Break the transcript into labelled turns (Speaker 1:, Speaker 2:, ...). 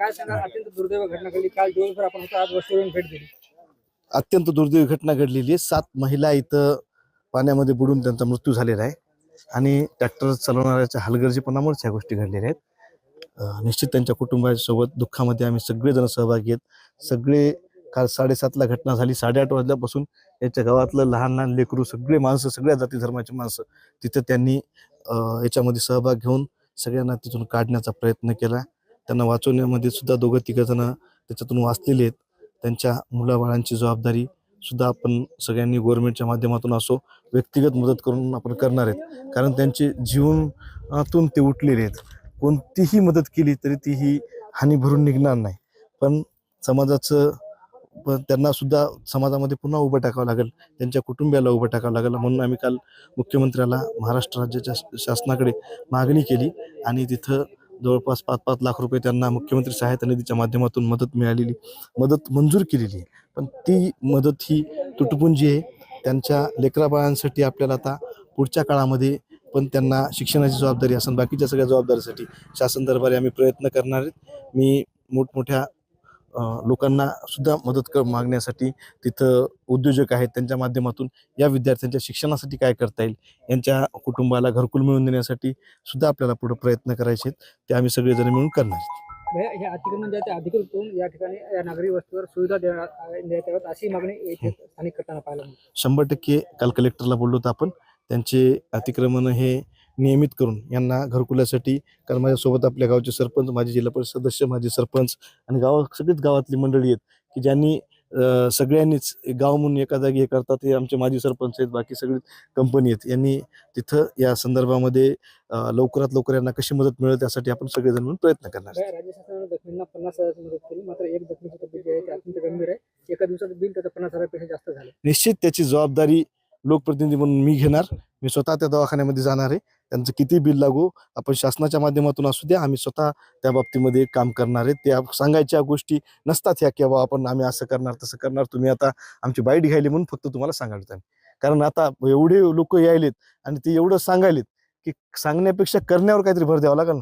Speaker 1: काय सांगा अत्यंत दुर्दैव घटना घडली. काल दिवसभर आपण होतो आज वस्तीवरून भेट दिली.
Speaker 2: अत्यंत दुर्दैवी घटना घडलेली आहे. सात महिला इथं पाण्यामध्ये बुडून त्यांचा मृत्यू झालेला आहे. आणि ट्रॅक्टर चालवणाऱ्याच्या हलगर्जीपणामुळेच ह्या गोष्टी घडलेल्या आहेत. अं, निश्चित त्यांच्या कुटुंबासोबत दुःखामध्ये आम्ही सगळेजण सहभागी आहेत. सगळे काल साडेसातला घटना झाली. साडेआठ वाजल्यापासून याच्या गावातलं लहान लहान लेकरू सगळे माणसं सगळ्या जाती धर्माची माणसं तिथं त्यांनी अं, याच्यामध्ये सहभाग घेऊन सगळ्यांना तिथून काढण्याचा प्रयत्न केला. त्यांना वाचवण्यामध्ये सुद्धा दोघं तिघं जण त्याच्यातून वाचलेले आहेत. त्यांच्या मुलाबाळांची जबाबदारी सुद्धा आपण सगळ्यांनी गव्हर्नमेंटच्या माध्यमातून असो व्यक्तिगत मदत करून आपण करणार आहेत. कारण त्यांचे जीवनातून ते उठलेले आहेत. कोणतीही मदत केली तरी ती ही हानी भरून निघणार नाही. पण समाजाचं पण त्यांना सुद्धा समाजामध्ये पुन्हा उभं टाकावं लागेल. त्यांच्या कुटुंबियाला उभं टाकावं लागेल. म्हणून आम्ही काल मुख्यमंत्र्याला महाराष्ट्र राज्याच्या शासनाकडे मागणी केली आणि तिथं जवळपास पाच पाच लाख रुपये त्यांना मुख्यमंत्री सहायता निधीच्या माध्यमातून मदत मिळालेली मदत मंजूर केलेली. आहे पण ती मदत ही तुटपुंजी आहे. त्यांच्या लेकराबाळांसाठी आपल्याला आता पुढच्या काळामध्ये पण त्यांना शिक्षणाची जबाबदारी असेल बाकीच्या सगळ्या जबाबदारीसाठी शासन दरबारी आम्ही प्रयत्न करणार आहेत. मी मोठमोठ्या लोकांना सुद्धा मदत कर मागण्यासाठी तिथं उद्योजक आहेत त्यांच्या माध्यमातून या विद्यार्थ्यांच्या शिक्षणासाठी काय करता येईल यांच्या कुटुंबाला घरकुल मिळवून देण्यासाठी सुद्धा आपल्याला पुढे प्रयत्न करायचे आहेत. ते आम्ही सगळेजण मिळून करणार आहेत.
Speaker 1: भैया, हे अतिक्रमण जे आहे ते अधिकृत करून या ठिकाणी या नागरी वस्तीवर सुविधा देण्यात याव्यात अशी मागणी स्थानिक करताना पाहायला
Speaker 2: शंभर टक्के काल कलेक्टरला बोललो होतो आपण. त्यांचे अतिक्रमण हे नियमित करून यांना घरकुलासाठी कारण माझ्यासोबत आपल्या गावचे सरपंच माझे जिल्हा परिषद सदस्य माझे सरपंच आणि गावा सगळीच गावातली मंडळी आहेत की ज्यांनी सगळ्यांनीच गाव म्हणून एका जागी हे करतात हे आमचे माजी सरपंच आहेत बाकी सगळी कंपनी आहेत. यांनी तिथं या संदर्भामध्ये लवकरात लवकर यांना कशी मदत मिळेल त्यासाठी आपण सगळेजण मिळून प्रयत्न करणार
Speaker 1: राज्य शासनाने जखमींना पन्नास हजाराची मदत केली मात्र एक जखमीची तब्येत जी आहे ती अत्यंत गंभीर आहे. एका दिवसात बिल त्याचं पन्नास हजारापेक्षा जास्त झालं.
Speaker 2: निश्चित त्याची जबाबदारी लोकप्रतिनिधी म्हणून मी घेणार. मी स्वतः त्या दवाखान्यामध्ये जाणार आहे. त्यांचं किती बिल लागू आपण शासनाच्या माध्यमातून असू द्या आम्ही स्वतः त्या बाबतीमध्ये काम करणार आहे. त्या सांगायच्या गोष्टी नसतात ह्या की बाबा आपण आम्ही असं करणार तसं करणार तुम्ही आता आमची बाईट घ्यायली म्हणून फक्त तुम्हाला सांगायचं आम्ही कारण आता एवढे लोक यायलेत आणि ते एवढं सांगायलेत की सांगण्यापेक्षा करण्यावर काहीतरी भर द्यावा लागेल